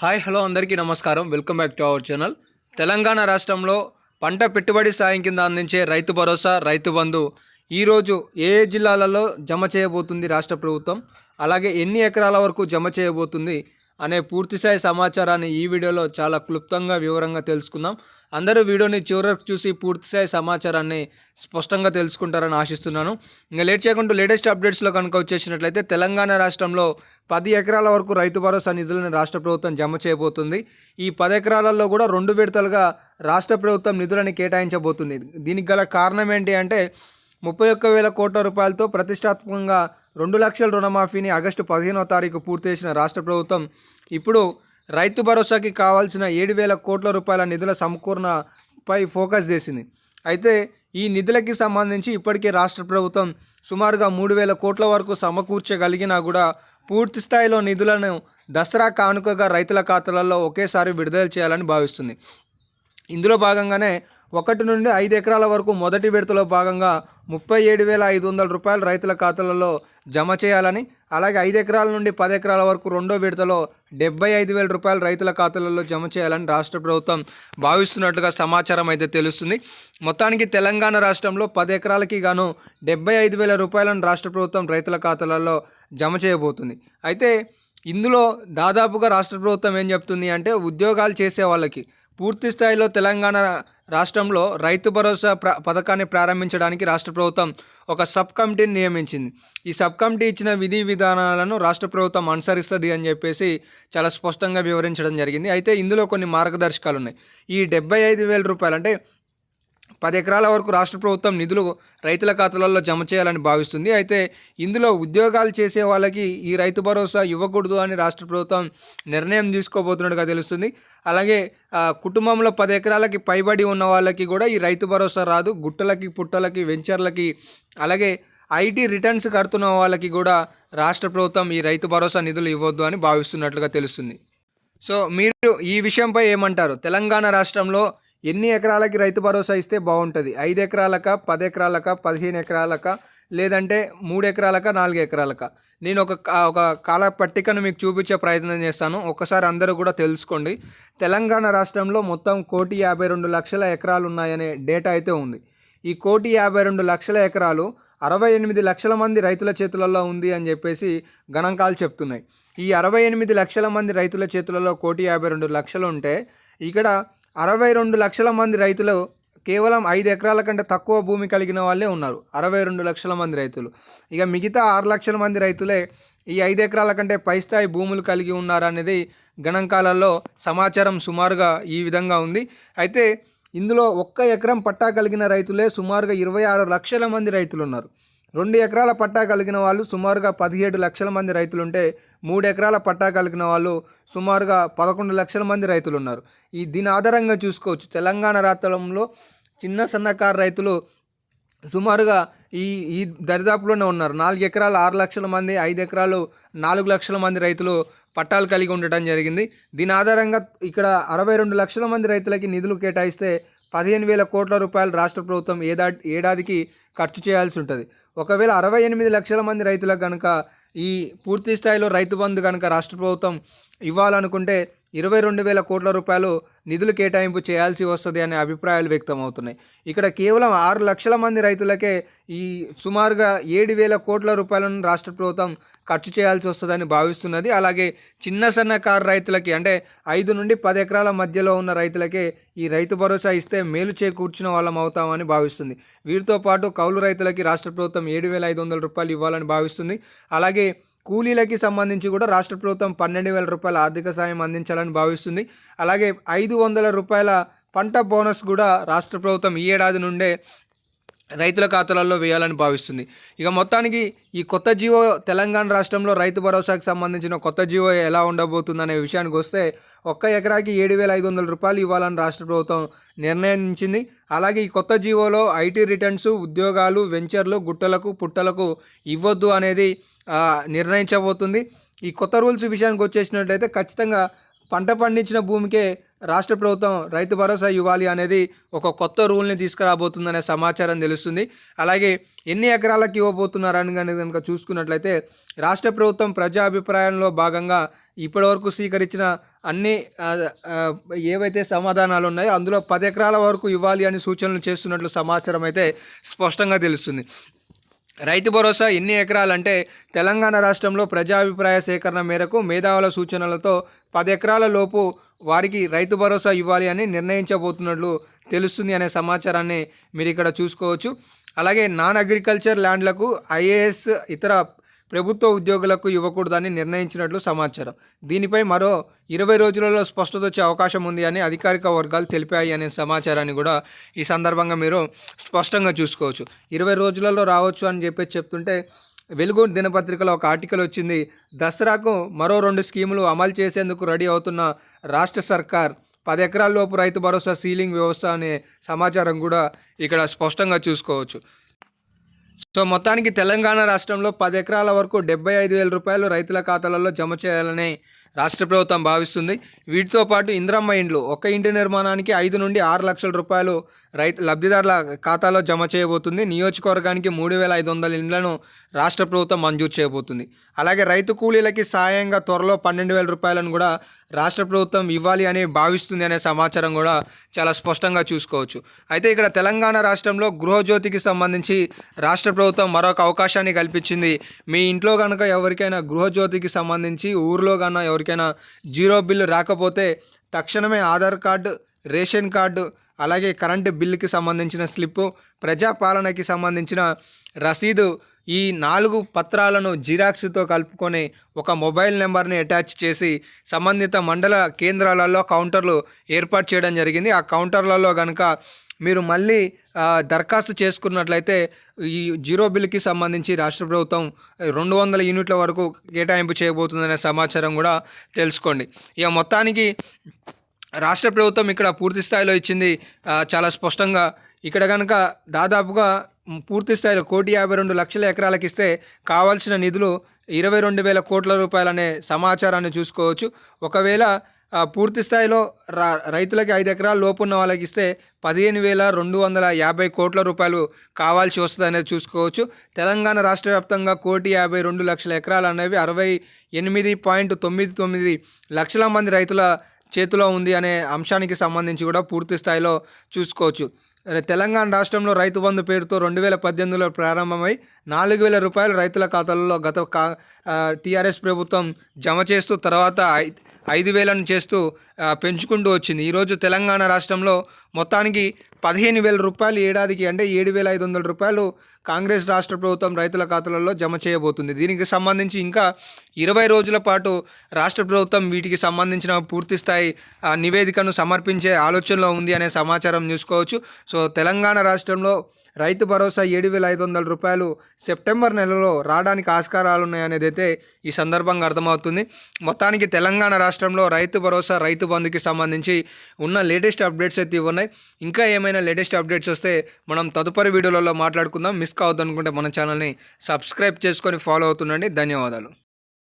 Hi hello అందరికీ నమస్కారం. Welcome back to our channel Telangana రాష్ట్రంలో పంట పెట్టుబడి సాయం కింద అందించే రైతు భరోసా రైతు బంధు ఈరోజు ఏ ఏ జిల్లాలలో జమ చేయబోతుంది రాష్ట్ర ప్రభుత్వం? అలాగే ఎన్ని ఎకరాల వరకు జమ చేయబోతుంది? అనే పూర్తిస్థాయి సమాచారాన్ని ఈ వీడియోలో చాలా క్లుప్తంగా వివరంగా తెలుసుకుందాం. అందరూ వీడియోని చివరకు చూసి పూర్తిస్థాయి సమాచారాన్ని స్పష్టంగా తెలుసుకుంటారని ఆశిస్తున్నాను. ఇంకా లేట్ చేయకుండా లేటెస్ట్ అప్డేట్స్లో కనుక వచ్చేసినట్లయితే తెలంగాణ రాష్ట్రంలో పది ఎకరాల వరకు రైతు భరోసా నిధులను రాష్ట్ర ప్రభుత్వం జమ చేయబోతుంది. ఈ పది ఎకరాలలో కూడా రెండు విడతలుగా రాష్ట్ర ప్రభుత్వం నిధులను కేటాయించబోతుంది. దీనికి గల కారణం ఏంటి అంటే ముప్పై ఒక్క వేల కోట్ల రూపాయలతో ప్రతిష్టాత్మకంగా రెండు లక్షల రుణమాఫీని ఆగస్టు పదిహేనవ తారీఖు పూర్తి చేసిన రాష్ట్ర ప్రభుత్వం. ఇప్పుడు రైతు భరోసాకి కావాల్సిన ఏడు వేల కోట్ల రూపాయల నిధుల సమకూర్ణపై ఫోకస్ చేసింది. అయితే ఈ నిధులకి సంబంధించి ఇప్పటికే రాష్ట్ర ప్రభుత్వం సుమారుగా మూడు వేల కోట్ల వరకు సమకూర్చగలిగినా కూడా పూర్తి స్థాయిలో నిధులను దసరా కానుకగా రైతుల ఖాతాలలో ఒకేసారి విడుదల చేయాలని భావిస్తుంది. ఇందులో భాగంగానే ఒకటి నుండి ఐదు ఎకరాల వరకు మొదటి విడతలో భాగంగా ముప్పై ఏడు వేల ఐదు వందల రూపాయలు రైతుల ఖాతాలలో జమ చేయాలని అలాగే ఐదు ఎకరాల నుండి పది ఎకరాల వరకు రెండో విడతలో డెబ్బై ఐదు వేల రూపాయలు రైతుల ఖాతాలలో జమ చేయాలని రాష్ట్ర ప్రభుత్వం భావిస్తున్నట్లుగా సమాచారం అయితే తెలుస్తుంది. మొత్తానికి తెలంగాణ రాష్ట్రంలో పది ఎకరాలకి గాను డెబ్బై ఐదు వేల రూపాయలను రాష్ట్ర ప్రభుత్వం రైతుల ఖాతాలలో జమ చేయబోతుంది. అయితే ఇందులో దాదాపుగా రాష్ట్ర ప్రభుత్వం ఏం చెప్తుంది అంటే ఉద్యోగాలు చేసే వాళ్ళకి పూర్తి స్థాయిలో తెలంగాణ రాష్ట్రంలో రైతు భరోసా ప్ర పథకాన్ని ప్రారంభించడానికి రాష్ట్ర ప్రభుత్వం ఒక సబ్ కమిటీని నియమించింది. ఈ సబ్ కమిటీ ఇచ్చిన విధి విధానాలను రాష్ట్ర ప్రభుత్వం అనుసరిస్తుంది అని చెప్పేసి చాలా స్పష్టంగా వివరించడం జరిగింది. అయితే ఇందులో కొన్ని మార్గదర్శకాలు ఉన్నాయి ఈ డెబ్బై ఐదు వేల రూపాయలు అంటే పది ఎకరాల వరకు రాష్ట్ర ప్రభుత్వం నిధులు రైతుల ఖాతాలలో జమ చేయాలని భావిస్తుంది. అయితే ఇందులో ఉద్యోగాలు చేసే వాళ్ళకి ఈ రైతు భరోసా ఇవ్వకూడదు అని రాష్ట్ర ప్రభుత్వం నిర్ణయం తీసుకోబోతున్నట్టుగా తెలుస్తుంది. అలాగే కుటుంబంలో పది ఎకరాలకి పైబడి ఉన్న వాళ్ళకి కూడా ఈ రైతు భరోసా రాదు. గుట్టలకి పుట్టలకి వెంచర్లకి అలాగే ఐటీ రిటర్న్స్ కడుతున్న వాళ్ళకి కూడా రాష్ట్ర ప్రభుత్వం ఈ రైతు భరోసా నిధులు ఇవ్వద్దు అని భావిస్తున్నట్లుగా తెలుస్తుంది. సో మీరు ఈ విషయంపై ఏమంటారు? తెలంగాణ రాష్ట్రంలో ఎన్ని ఎకరాలకి రైతు భరోసా ఇస్తే బాగుంటుంది? ఐదు ఎకరాలక పది ఎకరాలక పదిహేను ఎకరాలక లేదంటే మూడు ఎకరాలక నాలుగు ఎకరాలక? నేను ఒక ఒక కాల పట్టికను మీకు చూపించే ప్రయత్నం చేస్తాను. ఒకసారి అందరూ కూడా తెలుసుకోండి. తెలంగాణ రాష్ట్రంలో మొత్తం కోటి యాభై రెండు లక్షల ఎకరాలు ఉన్నాయనే డేటా అయితే ఉంది. ఈ కోటి యాభై రెండు లక్షల ఎకరాలు అరవై ఎనిమిది లక్షల మంది రైతుల చేతులలో ఉంది అని చెప్పేసి గణాంకాలు చెప్తున్నాయి. ఈ అరవై ఎనిమిది లక్షల మంది రైతుల చేతులలో కోటి యాభై రెండు లక్షలు ఉంటే ఇక్కడ అరవై రెండు లక్షల మంది రైతులు కేవలం ఐదు ఎకరాల కంటే తక్కువ భూమి కలిగిన వాళ్ళే ఉన్నారు. అరవై రెండు లక్షల మంది రైతులు. ఇక మిగతా ఆరు లక్షల మంది రైతులే ఈ ఐదు ఎకరాల కంటే పై స్థాయి భూములు కలిగి ఉన్నారనేది గణాంకాలలో సమాచారం సుమారుగా ఈ విధంగా ఉంది. అయితే ఇందులో ఒక్క ఎకరం పట్టా కలిగిన రైతులే సుమారుగా ఇరవై ఆరు లక్షల మంది రైతులు ఉన్నారు రెండు ఎకరాల పట్టా కలిగిన వాళ్ళు సుమారుగా పదిహేడు లక్షల మంది రైతులు ఉంటే మూడు ఎకరాల పట్టా కలిగిన వాళ్ళు సుమారుగా పదకొండు లక్షల మంది రైతులు ఉన్నారు ఈ దీని ఆధారంగా చూసుకోవచ్చు. తెలంగాణ రాష్ట్రంలో చిన్న సన్నకారు రైతులు సుమారుగా ఈ ఈ దరిదాపులోనే ఉన్నారు. నాలుగు ఎకరాలు ఆరు లక్షల మంది ఐదు ఎకరాలు నాలుగు లక్షల మంది రైతులు పట్టాలు కలిగి ఉండటం జరిగింది. దీని ఆధారంగా ఇక్కడ అరవై రెండు లక్షల మంది రైతులకి నిధులు కేటాయిస్తే పదిహేను వేల కోట్ల రూపాయలు రాష్ట్ర ప్రభుత్వం ఏదా ఏడాదికి ఖర్చు చేయాల్సి ఉంటుంది. ఒకవేళ అరవై ఎనిమిది లక్షల మంది రైతులకు కనుక ఈ పూర్తి స్థాయిలో రైతు బంధు కనుక రాష్ట్ర ప్రభుత్వం ఇవ్వాలనుకుంటే ఇరవై రెండు వేల కోట్ల రూపాయలు నిధులు కేటాయింపు చేయాల్సి వస్తుంది అనే అభిప్రాయాలు వ్యక్తం అవుతున్నాయి ఇక్కడ కేవలం ఆరు లక్షల మంది రైతులకే ఈ సుమారుగా ఏడు వేల కోట్ల రూపాయలను రాష్ట్ర ప్రభుత్వం ఖర్చు చేయాల్సి వస్తుందని భావిస్తున్నది. అలాగే చిన్న సన్నకారు రైతులకి అంటే ఐదు నుండి పది ఎకరాల మధ్యలో ఉన్న రైతులకే ఈ రైతు భరోసా ఇస్తే మేలు చేకూర్చిన వాళ్ళం అవుతామని భావిస్తుంది. వీరితో పాటు కౌలు రైతులకి రాష్ట్ర ప్రభుత్వం ఏడు వేల ఐదు వందల రూపాయలు ఇవ్వాలని భావిస్తుంది. అలాగే కూలీలకి సంబంధించి కూడా రాష్ట్ర ప్రభుత్వం పన్నెండు వేల రూపాయల ఆర్థిక సాయం అందించాలని భావిస్తుంది. అలాగే ఐదు వందల రూపాయల పంట బోనస్ కూడా రాష్ట్ర ప్రభుత్వం ఈ ఏడాది నుండే రైతుల ఖాతాలలో వేయాలని భావిస్తుంది. ఇక మొత్తానికి ఈ కొత్త జీవో తెలంగాణ రాష్ట్రంలో రైతు భరోసాకి సంబంధించిన కొత్త జీవో ఎలా ఉండబోతుందనే విషయానికి వస్తే ఒక్క ఎకరాకి ఏడు వేల ఐదు వందల రూపాయలు ఇవ్వాలని రాష్ట్ర ప్రభుత్వం నిర్ణయించింది. అలాగే ఈ కొత్త జీవోలో ఐటీ రిటర్న్స్ ఉద్యోగాలు వెంచర్లు గుట్టలకు పుట్టలకు ఇవ్వద్దు అనేది నిర్ణయించబోతుంది. ఈ కొత్త రూల్స్ విషయానికి వచ్చేసినట్లయితే ఖచ్చితంగా పంట పండించిన భూమికే రాష్ట్ర ప్రభుత్వం రైతు భరోసా ఇవ్వాలి అనేది ఒక కొత్త రూల్ని తీసుకురాబోతుందనే సమాచారం తెలుస్తుంది. అలాగే ఎన్ని ఎకరాలకు ఇవ్వబోతున్నారని కనుక కనుక చూసుకున్నట్లయితే రాష్ట్ర ప్రభుత్వం ప్రజా అభిప్రాయంలో భాగంగా ఇప్పటివరకు స్వీకరించిన అన్ని ఏవైతే సమాధానాలు ఉన్నాయో అందులో పది ఎకరాల వరకు ఇవ్వాలి అని సూచనలు చేస్తున్నట్లు సమాచారం అయితే స్పష్టంగా తెలుస్తుంది. రైతు భరోసా ఎన్ని ఎకరాలంటే తెలంగాణ రాష్ట్రంలో ప్రజాభిప్రాయ సేకరణ మేరకు మేధావుల సూచనలతో పది ఎకరాల లోపు వారికి రైతు భరోసా ఇవ్వాలి అని నిర్ణయించబోతున్నట్లు తెలుస్తుంది అనే సమాచారాన్ని మీరు ఇక్కడ చూసుకోవచ్చు. అలాగే నాన్ అగ్రికల్చర్ ల్యాండ్లకు ఐఏఎస్ ఇతర ప్రభుత్వ ఉద్యోగులకు ఇవ్వకూడదని నిర్ణయించినట్లు సమాచారం. దీనిపై మరో ఇరవై రోజులలో స్పష్టత వచ్చే అవకాశం ఉంది అని అధికారిక వర్గాలు తెలిపాయి అనే సమాచారాన్ని కూడా ఈ సందర్భంగా మీరు స్పష్టంగా చూసుకోవచ్చు. ఇరవై రోజులలో రావచ్చు అని చెప్పి చెప్తుంటే వెలుగు దినపత్రికలో ఒక ఆర్టికల్ వచ్చింది. దసరాకు మరో రెండు స్కీములు అమలు చేసేందుకు రెడీ అవుతున్న రాష్ట్ర సర్కార్ పది ఎకరాల లోపు రైతు భరోసా సీలింగ్ వ్యవస్థ అనే సమాచారం కూడా ఇక్కడ స్పష్టంగా చూసుకోవచ్చు. సో మొత్తానికి తెలంగాణ రాష్ట్రంలో పది ఎకరాల వరకు డెబ్బై ఐదు వేల రూపాయలు రైతుల ఖాతాలలో జమ చేయాలని రాష్ట్ర ప్రభుత్వం భావిస్తుంది. వీటితో పాటు ఇంద్రమ్మ ఇండ్లు ఒక ఇంటి నిర్మాణానికి ఐదు నుండి ఆరు లక్షల రూపాయలు రైతు లబ్ధిదారుల ఖాతాలో జమ చేయబోతుంది. నియోజకవర్గానికి మూడు వేల ఐదు వందల ఇండ్లను రాష్ట్ర ప్రభుత్వం మంజూరు చేయబోతుంది. అలాగే రైతు కూలీలకి సాయంగా త్వరలో పన్నెండు వేల రూపాయలను కూడా రాష్ట్ర ప్రభుత్వం ఇవ్వాలి అని భావిస్తుంది అనే సమాచారం కూడా చాలా స్పష్టంగా చూసుకోవచ్చు. అయితే ఇక్కడ తెలంగాణ రాష్ట్రంలో గృహజ్యోతికి సంబంధించి రాష్ట్ర ప్రభుత్వం మరొక అవకాశాన్ని కల్పించింది. మీ ఇంట్లో కనుక ఎవరికైనా గృహజ్యోతికి సంబంధించి ఊర్లో కన్నా ఎవరికైనా జీరో బిల్లు రాకపోతే తక్షణమే ఆధార్ కార్డు రేషన్ కార్డు అలాగే కరెంటు బిల్లుకి సంబంధించిన స్లిప్పు ప్రజాపాలనకి సంబంధించిన రసీదు ఈ నాలుగు పత్రాలను జిరాక్స్తో కలుపుకొని ఒక మొబైల్ నెంబర్ని అటాచ్ చేసి సంబంధిత మండల కేంద్రాలలో కౌంటర్లు ఏర్పాటు చేయడం జరిగింది. ఆ కౌంటర్లలో కనుక మీరు మళ్ళీ దరఖాస్తు చేసుకున్నట్లయితే ఈ జీరో బిల్కి సంబంధించి రాష్ట్ర ప్రభుత్వం రెండు వందల యూనిట్ల వరకు కేటాయింపు చేయబోతుందనే సమాచారం కూడా తెలుసుకోండి. ఇక మొత్తానికి రాష్ట్ర ప్రభుత్వం ఇక్కడ పూర్తి స్థాయిలో ఇచ్చింది చాలా స్పష్టంగా. ఇక్కడ కనుక దాదాపుగా పూర్తి స్థాయిలో కోటి యాభై రెండు లక్షల ఎకరాలకు ఇస్తే కావాల్సిన నిధులు ఇరవై రెండు వేల కోట్ల రూపాయలనే సమాచారాన్ని చూసుకోవచ్చు. ఒకవేళ పూర్తి స్థాయిలో రా రైతులకి ఐదు ఎకరాల లోపు ఉన్న వాళ్ళకి ఇస్తే పదిహేను వేల రెండు వందల యాభై కోట్ల రూపాయలు కావాల్సి వస్తుంది అనేది చూసుకోవచ్చు. తెలంగాణ రాష్ట్ర వ్యాప్తంగా కోటి యాభై రెండు లక్షల ఎకరాలు అనేవి అరవై ఎనిమిది పాయింట్ తొమ్మిది తొమ్మిది లక్షల మంది రైతుల చేతిలో ఉంది అనే అంశానికి సంబంధించి కూడా పూర్తి స్థాయిలో చూసుకోవచ్చు. తెలంగాణ రాష్ట్రంలో రైతు బంధు పేరుతో రెండు వేల పద్దెనిమిదిలో ప్రారంభమై నాలుగు వేల రూపాయలు రైతుల ఖాతాలలో గత కా టీఆర్ఎస్ ప్రభుత్వం జమ చేస్తూ తర్వాత ఐ- ఐదు వేలను చేస్తూ పెంచుకుంటూ వచ్చింది. ఈరోజు తెలంగాణ రాష్ట్రంలో మొత్తానికి పదిహేను వేల రూపాయలు ఏడాదికి అంటే ఏడు వేల ఐదు వందల రూపాయలు కాంగ్రెస్ రాష్ట్ర ప్రభుత్వం రైతుల ఖాతాలలో జమ చేయబోతుంది. దీనికి సంబంధించి ఇంకా ఇరవై రోజుల పాటు రాష్ట్ర ప్రభుత్వం వీటికి సంబంధించిన పూర్తిస్థాయి ఆ, నివేదికను సమర్పించే ఆలోచనలో ఉంది అనే సమాచారం చూసుకోవచ్చు సో తెలంగాణ రాష్ట్రంలో రైతు భరోసా ఏడు వేల ఐదు వందల రూపాయలు సెప్టెంబర్ నెలలో రావడానికి ఆస్కారాలు ఉన్నాయనేది అయితే ఈ సందర్భంగా అర్థమవుతుంది. మొత్తానికి తెలంగాణ రాష్ట్రంలో రైతు భరోసా రైతు బంధుకి సంబంధించి ఉన్న లేటెస్ట్ అప్డేట్స్ అయితే ఉన్నాయి ఇంకా ఏమైనా లేటెస్ట్ అప్డేట్స్ వస్తే మనం తదుపరి వీడియోలలో మాట్లాడుకుందాం. మిస్ కావద్దనుకుంటే మన ఛానల్ని సబ్స్క్రైబ్ చేసుకొని ఫాలో అవుతుండండి. ధన్యవాదాలు.